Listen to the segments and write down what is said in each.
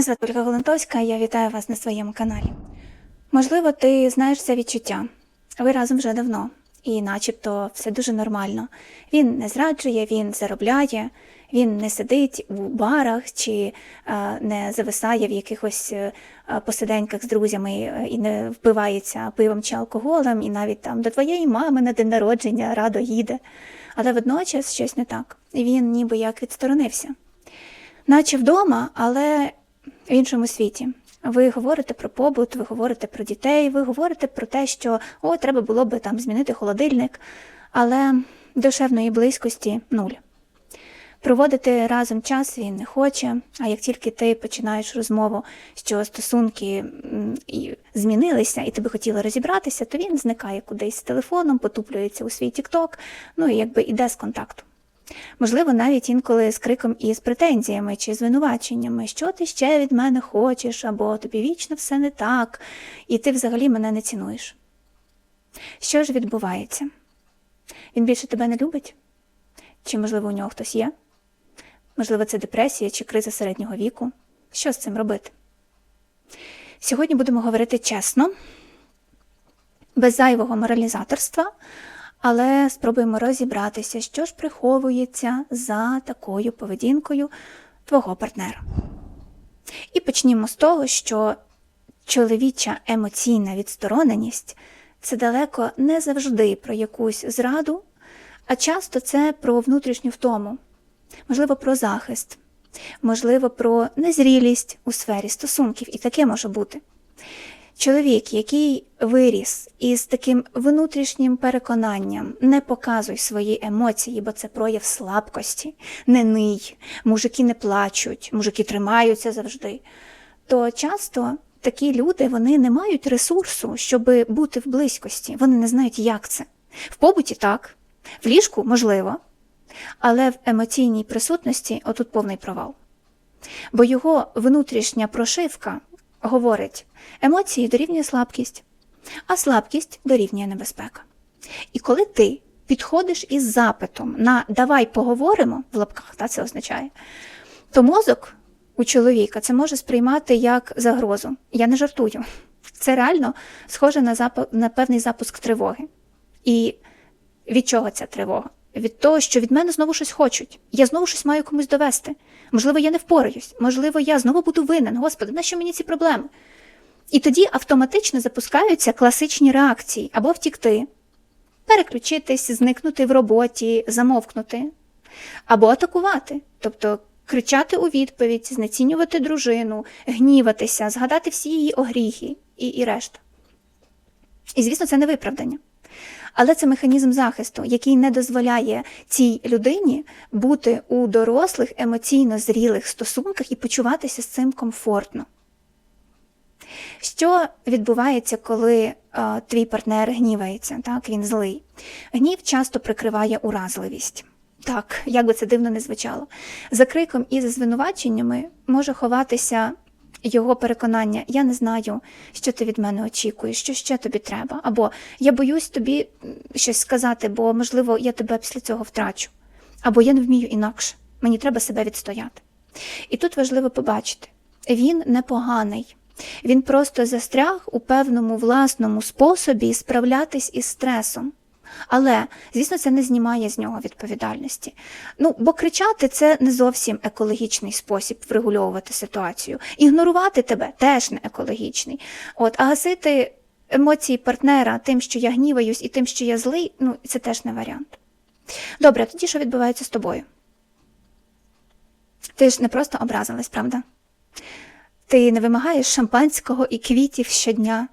Мене звати Ольга Голентовська, я вітаю вас на своєму каналі. Можливо, ти знаєш це відчуття. Ви разом вже давно, і начебто все дуже нормально. Він не зраджує, він заробляє, він не сидить у барах чи е, не зависає в якихось е, посиденьках з друзями е, і не впивається пивом чи алкоголем, і навіть там до твоєї мами на день народження радо їде. Але водночас щось не так. Він ніби як відсторонився наче вдома, але в іншому світі. Ви говорите про побут, ви говорите про дітей, ви говорите про те, що о, треба було би там змінити холодильник, але душевної близькості нуль. Проводити разом час він не хоче, а як тільки ти починаєш розмову, що стосунки змінилися, і ти би хотіла розібратися, то він зникає кудись з телефоном, потуплюється у свій тік-ток, ну і якби іде з контакту. Можливо, навіть інколи з криком і з претензіями чи звинуваченнями, що ти ще від мене хочеш, або тобі вічно все не так, і ти взагалі мене не цінуєш. Що ж відбувається? Він більше тебе не любить? Чи, можливо, у нього хтось є? Можливо, це депресія чи криза середнього віку? Що з цим робити? Сьогодні будемо говорити чесно, без зайвого моралізаторства, але спробуємо розібратися, що ж приховується за такою поведінкою твого партнера. І почнімо з того, що чоловіча емоційна відстороненість це далеко не завжди про якусь зраду, а часто це про внутрішню втому, можливо, про захист, можливо, про незрілість у сфері стосунків, і таке може бути. Чоловік, який виріс із таким внутрішнім переконанням, не показуй свої емоції, бо це прояв слабкості, не ний, мужики не плачуть, мужики тримаються завжди, то часто такі люди вони не мають ресурсу, щоб бути в близькості, вони не знають, як це. В побуті так, в ліжку можливо, але в емоційній присутності отут повний провал. Бо його внутрішня прошивка говорить, емоції дорівнює слабкість, а слабкість дорівнює небезпека. І коли ти підходиш із запитом на давай поговоримо, в лапках та це означає, то мозок у чоловіка це може сприймати як загрозу. Я не жартую. Це реально схоже на, запу... на певний запуск тривоги. І від чого ця тривога? Від того, що від мене знову щось хочуть. Я знову щось маю комусь довести. Можливо, я не впораюсь, можливо, я знову буду винен. Господи, нащо мені ці проблеми? І тоді автоматично запускаються класичні реакції або втікти, переключитись, зникнути в роботі, замовкнути, або атакувати, тобто кричати у відповідь, знецінювати дружину, гніватися, згадати всі її огріхи і, і решта. І, звісно, це не виправдання. Але це механізм захисту, який не дозволяє цій людині бути у дорослих емоційно зрілих стосунках і почуватися з цим комфортно. Що відбувається, коли а, твій партнер гнівається, так, він злий? Гнів часто прикриває уразливість. Так, як би це дивно не звучало. За криком і за звинуваченнями може ховатися його переконання, я не знаю, що ти від мене очікуєш, що ще тобі треба. Або я боюсь тобі щось сказати, бо, можливо, я тебе після цього втрачу. Або я не вмію інакше, мені треба себе відстояти. І тут важливо побачити, він непоганий. Він просто застряг у певному власному способі справлятись із стресом. Але, звісно, це не знімає з нього відповідальності. Ну, бо кричати це не зовсім екологічний спосіб врегульовувати ситуацію. Ігнорувати тебе теж не екологічний. От, а гасити емоції партнера тим, що я гніваюсь, і тим, що я злий, ну, це теж не варіант. Добре, тоді що відбувається з тобою? Ти ж не просто образилась, правда? Ти не вимагаєш шампанського і квітів щодня.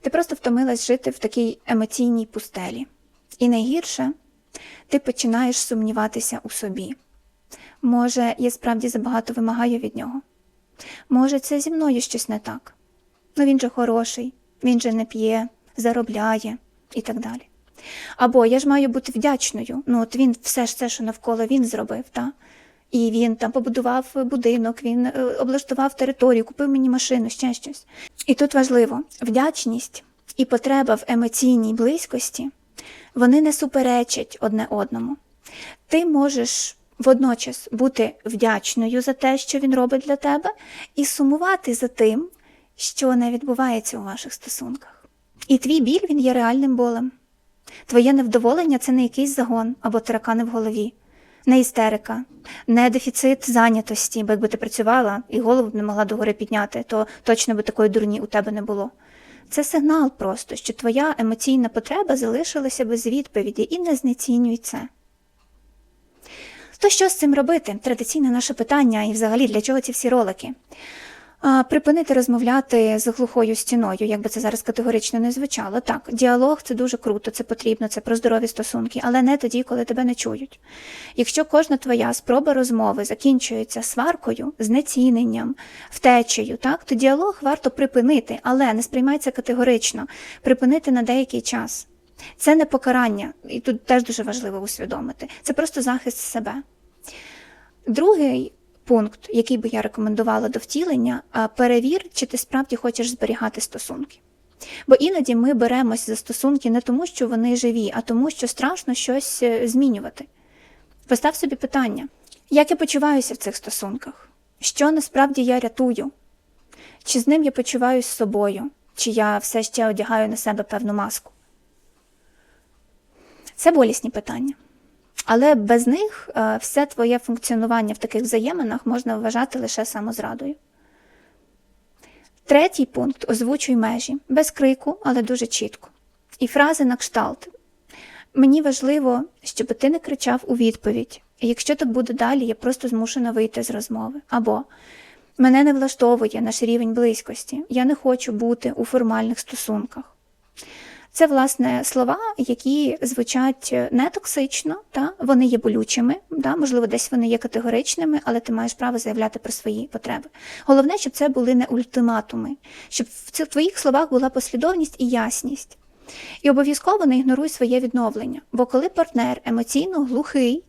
Ти просто втомилась жити в такій емоційній пустелі. І найгірше, ти починаєш сумніватися у собі. Може, я справді забагато вимагаю від нього. Може, це зі мною щось не так. Ну він же хороший, він же не п'є, заробляє і так далі. Або я ж маю бути вдячною. Ну, от він все ж це, що навколо він зробив, та? І він там побудував будинок, він е, облаштував територію, купив мені машину, ще щось. І тут важливо вдячність і потреба в емоційній близькості вони не суперечать одне одному. Ти можеш водночас бути вдячною за те, що він робить для тебе, і сумувати за тим, що не відбувається у ваших стосунках. І твій біль він є реальним болем. Твоє невдоволення це не якийсь загон або таракани в голові, не істерика, не дефіцит зайнятості, бо якби ти працювала і голову б не могла догори підняти, то точно би такої дурні у тебе не було. Це сигнал просто, що твоя емоційна потреба залишилася без відповіді і не знецінюй це. То що з цим робити? Традиційне наше питання, і взагалі для чого ці всі ролики? Припинити розмовляти з глухою стіною, як би це зараз категорично не звучало. Так, діалог це дуже круто, це потрібно, це про здорові стосунки, але не тоді, коли тебе не чують. Якщо кожна твоя спроба розмови закінчується сваркою, знеціненням, втечею, так, то діалог варто припинити, але не сприймається категорично, припинити на деякий час. Це не покарання, і тут теж дуже важливо усвідомити. Це просто захист себе. Другий пункт, який би я рекомендувала до втілення, перевір, чи ти справді хочеш зберігати стосунки. Бо іноді ми беремось за стосунки не тому, що вони живі, а тому, що страшно щось е, змінювати. Постав собі питання, як я почуваюся в цих стосунках? Що насправді я рятую? Чи з ним я почуваюся з собою, чи я все ще одягаю на себе певну маску? Це болісні питання. Але без них е, все твоє функціонування в таких взаєминах можна вважати лише самозрадою. Третій пункт озвучуй межі, без крику, але дуже чітко. І фрази на кшталт. Мені важливо, щоб ти не кричав у відповідь. І якщо так буде далі, я просто змушена вийти з розмови. Або мене не влаштовує наш рівень близькості, я не хочу бути у формальних стосунках. Це, власне, слова, які звучать не токсично, та вони є болючими, та, можливо, десь вони є категоричними, але ти маєш право заявляти про свої потреби. Головне, щоб це були не ультиматуми, щоб в твоїх словах була послідовність і ясність. І обов'язково не ігноруй своє відновлення, бо коли партнер емоційно глухий,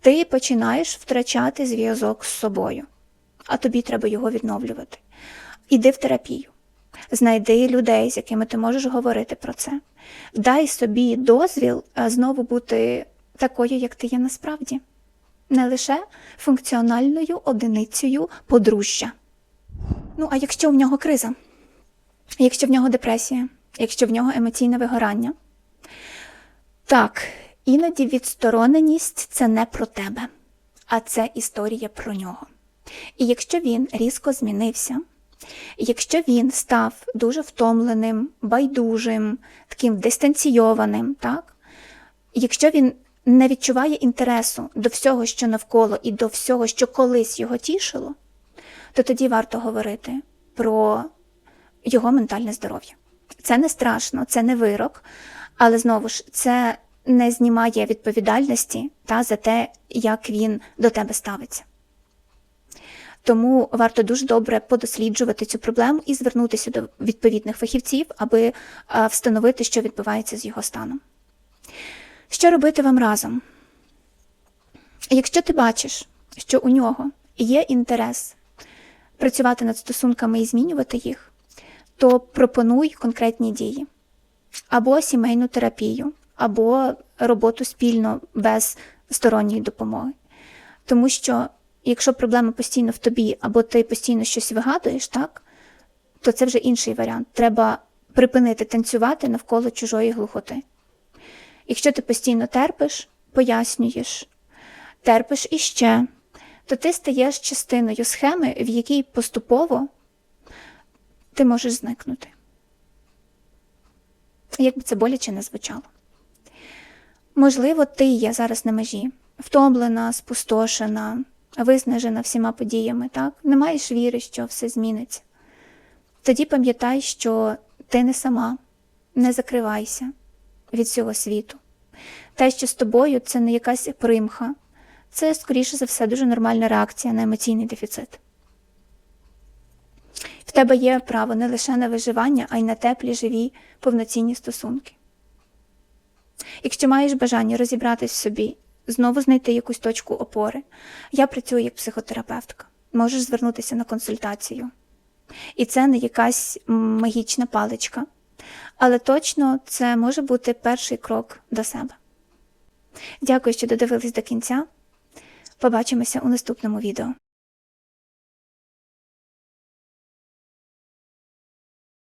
ти починаєш втрачати зв'язок з собою, а тобі треба його відновлювати. Іди в терапію. Знайди людей, з якими ти можеш говорити про це. Дай собі дозвіл знову бути такою, як ти є насправді, не лише функціональною одиницею подружжя. Ну, а якщо в нього криза, якщо в нього депресія, якщо в нього емоційне вигорання, так, іноді відстороненість це не про тебе, а це історія про нього. І якщо він різко змінився, Якщо він став дуже втомленим, байдужим, таким дистанційованим, так? якщо він не відчуває інтересу до всього, що навколо, і до всього, що колись його тішило, то тоді варто говорити про його ментальне здоров'я. Це не страшно, це не вирок, але знову ж це не знімає відповідальності та, за те, як він до тебе ставиться. Тому варто дуже добре подосліджувати цю проблему і звернутися до відповідних фахівців, аби встановити, що відбувається з його станом. Що робити вам разом? Якщо ти бачиш, що у нього є інтерес працювати над стосунками і змінювати їх, то пропонуй конкретні дії або сімейну терапію, або роботу спільно без сторонньої допомоги. Тому що якщо проблема постійно в тобі, або ти постійно щось вигадуєш, так, то це вже інший варіант. Треба припинити танцювати навколо чужої глухоти. Якщо ти постійно терпиш, пояснюєш, терпиш іще, то ти стаєш частиною схеми, в якій поступово ти можеш зникнути. Як би це боляче не звучало. Можливо, ти є зараз на межі, втомлена, спустошена, виснажена всіма подіями, так? не маєш віри, що все зміниться. Тоді пам'ятай, що ти не сама, не закривайся від цього світу. Те, що з тобою, це не якась примха, це, скоріше за все, дуже нормальна реакція на емоційний дефіцит. В тебе є право не лише на виживання, а й на теплі, живі, повноцінні стосунки. Якщо маєш бажання розібратись в собі знову знайти якусь точку опори. Я працюю як психотерапевтка. Можеш звернутися на консультацію. І це не якась магічна паличка. Але точно це може бути перший крок до себе. Дякую, що додивились до кінця. Побачимося у наступному відео.